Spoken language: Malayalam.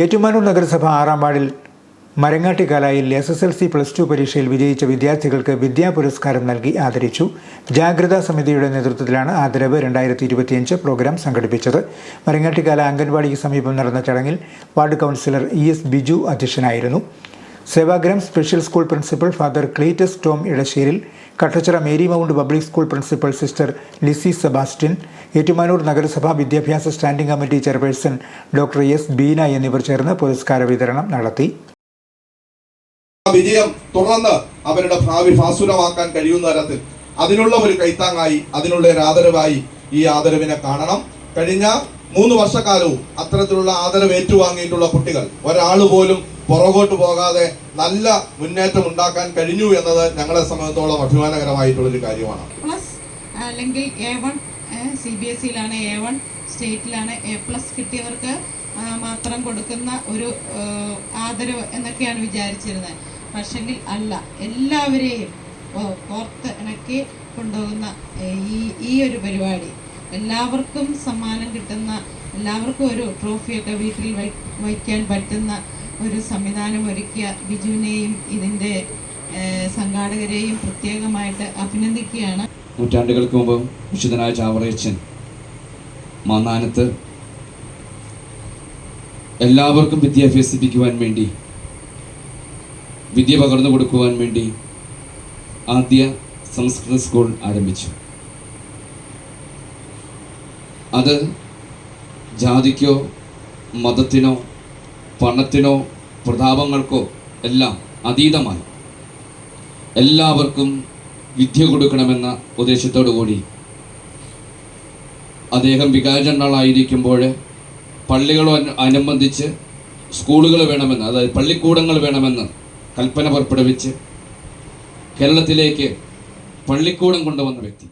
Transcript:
ഏറ്റുമാനൂർ നഗരസഭ ആറാം വാർഡിൽ മരങ്ങാട്ടിക്കാലായിൽ S S L C plus two പരീക്ഷയിൽ വിജയിച്ച വിദ്യാർത്ഥികൾക്ക് വിദ്യാ പുരസ്കാരം നൽകി ആദരിച്ചു. ജാഗ്രതാ സമിതിയുടെ നേതൃത്വത്തിലാണ് ആദരവ് രണ്ടായിരത്തി ഇരുപത്തിയഞ്ച് പ്രോഗ്രാം സംഘടിപ്പിച്ചത് മരങ്ങാട്ടിക്കാല അംഗൻവാടിക്ക് സമീപം നടന്ന ചടങ്ങിൽ ward councillor E S Biju അധ്യക്ഷനായിരുന്നു. Sevagram special school principal father Cletus Tom Edasseril Kattachira Mary Mount public school principal sister Lizy Sebastian Ettumanoor നഗരസഭാ വിദ്യാഭ്യാസ standing committee chairperson doctor S Beena എന്നിവർ ചേർന്ന് പുരസ്കാര വിതരണം നടത്തി. വിജയം തുടർന്ന് അവരുടെ ഭാവി ഭാസുരമാക്കാൻ കഴിയുന്ന തരത്തിൽ അതിനുള്ള ഒരു കൈത്താങ്ങായി അതിനുള്ള ഒരു ആദരവായി ഈ ആദരവിനെ കാണണം. കഴിഞ്ഞ മൂന്ന് വർഷക്കാലവും അത്തരത്തിലുള്ള ആദരവ് ഏറ്റുവാങ്ങിയിട്ടുള്ള കുട്ടികൾ ഒരാൾ പോലും പുറകോട്ട് പോകാതെ നല്ല മുന്നേറ്റം ഉണ്ടാക്കാൻ കഴിഞ്ഞു എന്നത് ഞങ്ങളെ സംബന്ധിച്ചോളം അഭിമാനകരമായിട്ടുള്ള ഒരു കാര്യമാണ്. പ്ലസ് അല്ലെങ്കിൽ A one C B S A one സ്റ്റേറ്റിലാണ് A plus കിട്ടിയവർക്ക് മാത്രം കൊടുക്കുന്ന ഒരു ആദരവ് എന്നൊക്കെയാണ് വിചാരിച്ചിരുന്നത്. പക്ഷെങ്കിൽ അല്ല എല്ലാവരെയും പുറത്ത് ഇണക്കി കൊണ്ടുപോകുന്ന ഈ ഈ ഒരു പരിപാടി. എല്ലാവർക്കും സമ്മാനം കിട്ടുന്ന എല്ലാവർക്കും ഒരു ട്രോഫിയൊക്കെ വീട്ടിൽ വയ്ക്കാൻ പറ്റുന്ന ഒരു സംവിധാനം ഒരുക്കിയ ബിജുവിനെയും ഇതിന്റെ സംഘാടകരെയും പ്രത്യേകമായിട്ട് അഭിനന്ദിക്കുകയാണ്. നൂറ്റാണ്ടുകൾക്ക് മുമ്പ് വിശുദ്ധനായ ചാവറയച്ചൻ മാന്നാനത്ത് എല്ലാവർക്കും വിദ്യ അഭ്യസിപ്പിക്കുവാൻ വേണ്ടി വിദ്യ പകർന്നു കൊടുക്കുവാൻ വേണ്ടി ആദ്യ സംസ്കൃത സ്കൂൾ ആരംഭിച്ചു. അത് ജാതിക്കോ മതത്തിനോ പണത്തിനോ പ്രതാപങ്ങൾക്കോ എല്ലാം അതീതമായി. എല്ലാവർക്കും വിദ്യ കൊടുക്കണമെന്ന ഉദ്ദേശത്തോടു കൂടി അദ്ദേഹം വികാരജനറലായിരിക്കുമ്പോൾ പള്ളികളോ അനുബന്ധിച്ച് സ്കൂളുകൾ വേണമെന്ന് അതായത് പള്ളിക്കൂടങ്ങൾ വേണമെന്ന് കൽപ്പന പുറപ്പെടുവിച്ച് കേരളത്തിലേക്ക് പള്ളിക്കൂടം കൊണ്ടുവന്ന വ്യക്തി